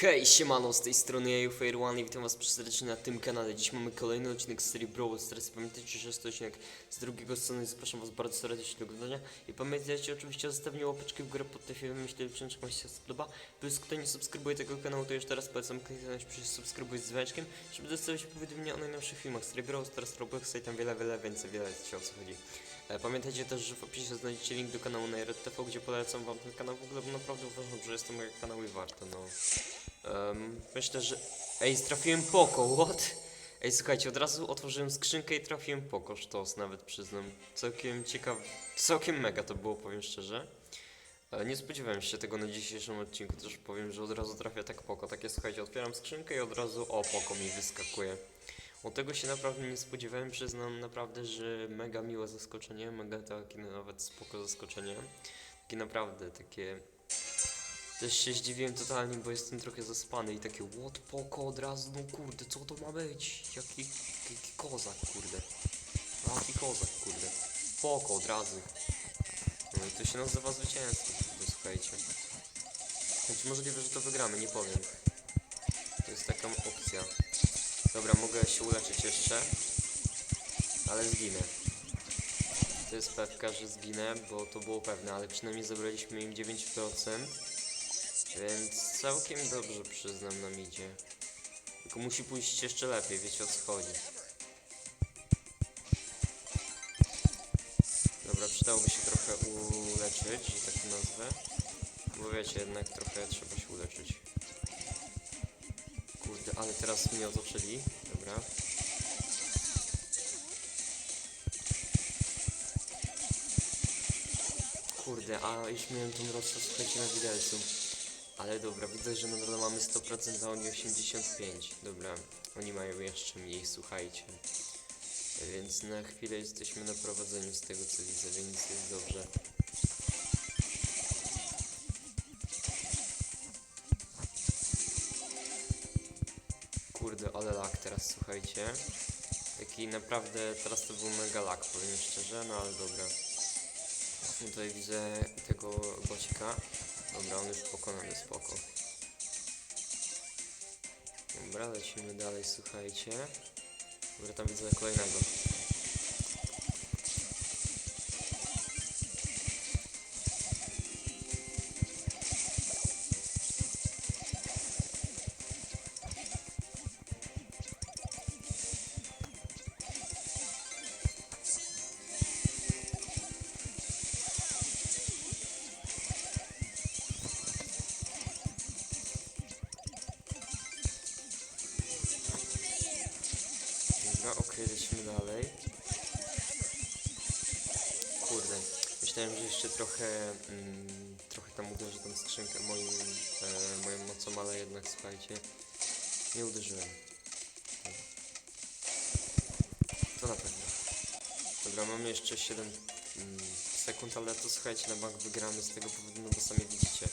Hej, siemano, z tej strony ja, Fair One i witam was serdecznie na tym kanale. Dziś mamy kolejny odcinek z serii Brawl Stars. Pamiętajcie, że jest to odcinek z drugiego strony i zapraszam was bardzo serdecznie do oglądania. I pamiętajcie oczywiście o zostawieniu łapeczki w górę pod tym filmem, jeśli odcinek wam się spodoba. Plus kto nie subskrybuje tego kanału, to już teraz polecam kliknąć przycisk subskrybuj z dzwoneczkiem, żeby dostawać powiadomienia o najnowszych filmach z serii Brawl Stars, Robloxa i tam wiele, wiele więcej, wiele wiecie o co chodzi. E, Pamiętajcie też, że w opisie znajdziecie link do kanału na RTV, gdzie polecam wam ten kanał. W ogóle bo naprawdę uważam, że jest to mega kanał i warto, no. Em, myślę, że... Ej, trafiłem poko, what? Ej, słuchajcie, od razu otworzyłem skrzynkę i trafiłem poko, sztos nawet przyznam. Całkiem ciekaw... Całkiem mega to było, powiem szczerze. E, Nie spodziewałem się tego na dzisiejszym odcinku, też powiem, że od razu trafia tak poko. Takie, słuchajcie, otwieram skrzynkę i od razu o, poko mi wyskakuje. Od tego się naprawdę nie spodziewałem, przyznam naprawdę, że mega miłe zaskoczenie, mega takie nawet spoko zaskoczenie. Takie naprawdę, takie... Też się zdziwiłem totalnie, bo jestem trochę zaspany i takie what poko od razu, no kurde, co to ma być? Jaki, jaki kozak, kurde. Jaki kozak, kurde. Poko od razu. No i to się nazywa zwycięstwo, kurde, słuchajcie. Choć możliwe, że to wygramy, nie powiem. To jest taka opcja. Dobra, mogę się uleczyć jeszcze. Ale zginę. To jest pewka, że zginę, bo to było pewne, ale przynajmniej zabraliśmy im 9%. Więc całkiem dobrze przyznam nam idzie. Tylko musi pójść jeszcze lepiej, wiecie o co chodzi. Dobra, przydałoby się trochę uleczyć, że tak nazwę. Bo wiecie, jednak trochę trzeba się uleczyć. Kurde, ale teraz mnie otoczyli. Dobra. Kurde, a już miałem tą rozstrzał, słuchajcie, na widelcu. Ale dobra, widzę, że nadal mamy 100%, a oni 85. Dobra, oni mają jeszcze mniej, słuchajcie. Więc na chwilę jesteśmy na prowadzeniu z tego co widzę, więc jest dobrze. Kurde, ale lak teraz, słuchajcie. Taki naprawdę, teraz to był mega powiem szczerze, no ale dobra. Tutaj widzę tego bocika. Dobra, on już pokonany, spoko. Dobra, lecimy dalej, słuchajcie. Dobra, tam widzę kolejnego. Dobra, okej, lecimy dalej. Kurde, myślałem, że jeszcze trochę, mm, trochę tam uderzę tą skrzynkę moim, e, moją mocą, ale jednak słuchajcie, nie uderzyłem. To na pewno. Dobra, mamy jeszcze 7 mm, sekund, ale to słuchajcie, na bank wygramy z tego powodu, no bo sami widzicie.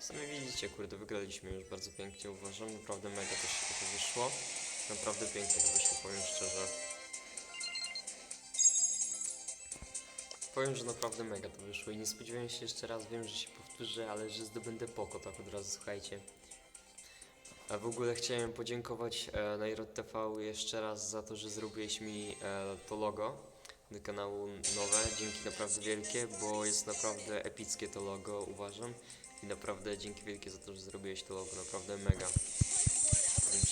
Sami widzicie, kurde, wygraliśmy już bardzo pięknie, uważam, naprawdę mega to się to wyszło. Naprawdę pięknie to wyszło, powiem szczerze. Powiem, że naprawdę mega to wyszło i nie spodziewałem się jeszcze raz, wiem, że się powtórzę, ale że zdobędę poko, tak od razu, słuchajcie. A w ogóle chciałem podziękować e, Nairot TV jeszcze raz za to, że zrobiłeś mi e, to logo do kanału nowe. Dzięki naprawdę wielkie, bo jest naprawdę epickie to logo, uważam. I naprawdę dzięki wielkie za to, że zrobiłeś to logo, naprawdę mega.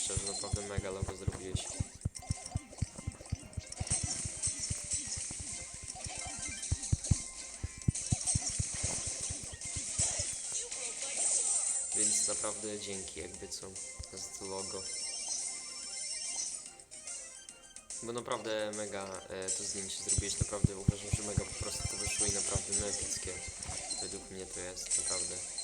Szczerze, naprawdę mega logo zrobiłeś. Więc naprawdę dzięki jakby co to logo. Bo naprawdę mega e, to zdjęcie zrobiłeś, naprawdę uważam, że mega po prostu to wyszło i naprawdę no epickie. Według mnie to jest naprawdę.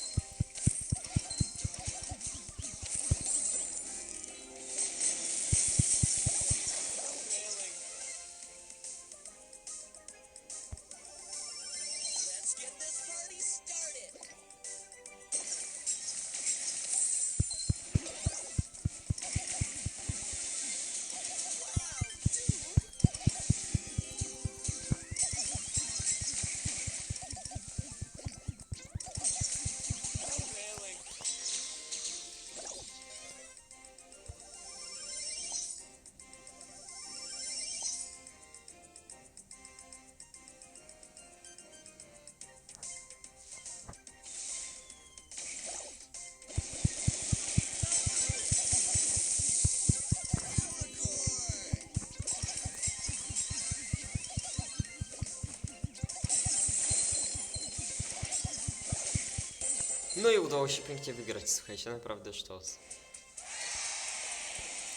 No i udało się pięknie wygrać, słuchajcie, naprawdę sztos.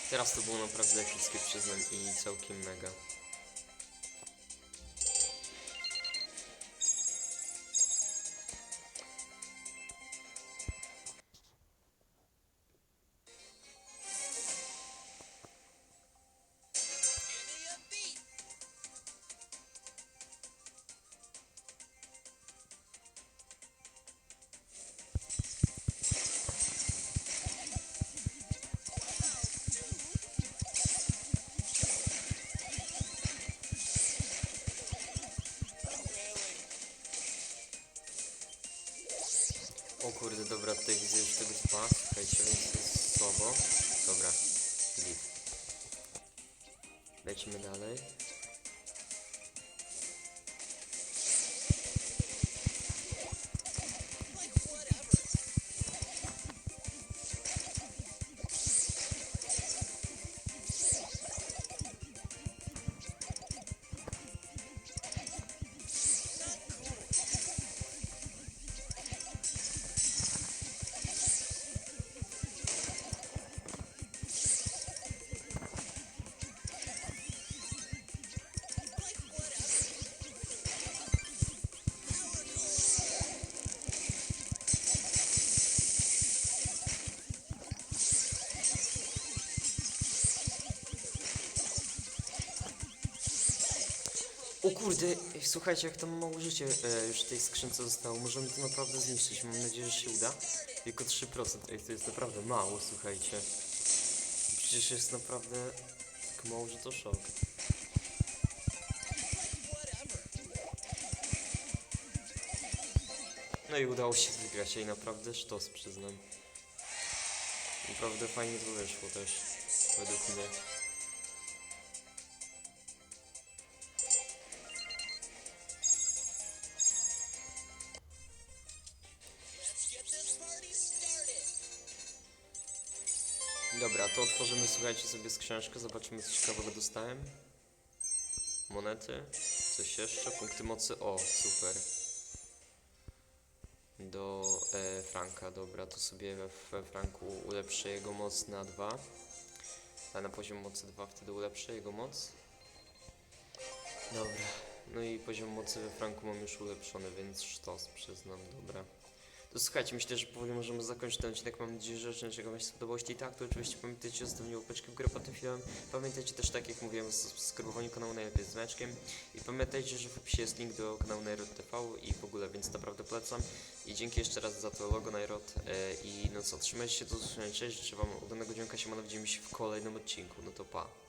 Teraz to było naprawdę epickie, przyznam, i całkiem mega. O kurde, dobra, tutaj widzę już tego spa, słuchajcie, więc jest słabo. Dobra, git. Lecimy dalej. O kurde, słuchajcie, jak tam mało życie e, już w tej skrzynce zostało, możemy to naprawdę zniszczyć, mam nadzieję, że się uda. Tylko 3%, ej, to jest naprawdę mało, słuchajcie. Przecież jest naprawdę tak mało, że to szok. No i udało się wygrać, ej, naprawdę sztos, przyznam. Naprawdę fajnie to wyszło też, według mnie. Dobra, to otworzymy, słuchajcie, sobie skrzyneczkę, zobaczymy co ciekawego dostałem. Monety, coś jeszcze, punkty mocy, o, super. Do e, Franka, dobra, to sobie we Franku ulepszę jego moc na 2. A na poziom mocy 2 wtedy ulepszę jego moc. Dobra, no i poziom mocy we Franku mam już ulepszony, więc sztos, przyznam, dobra. To słuchajcie, myślę, że powoli możemy zakończyć ten odcinek. Mam nadzieję, że odcinek Wam się spodobał. Jeśli tak, to oczywiście pamiętajcie o zostawieniu łapeczki w górę pod tym filmem. Pamiętajcie też, tak jak mówiłem, o subskrybowaniu kanału najlepiej z znaczkiem. I pamiętajcie, że w opisie jest link do kanału Nairot TV i w ogóle, więc naprawdę polecam. I dzięki jeszcze raz za to logo Nairot. E, I no co, trzymajcie się do usłyszenia. Cześć, życzę Wam udanego dzionka się, widzimy się w kolejnym odcinku. No to pa.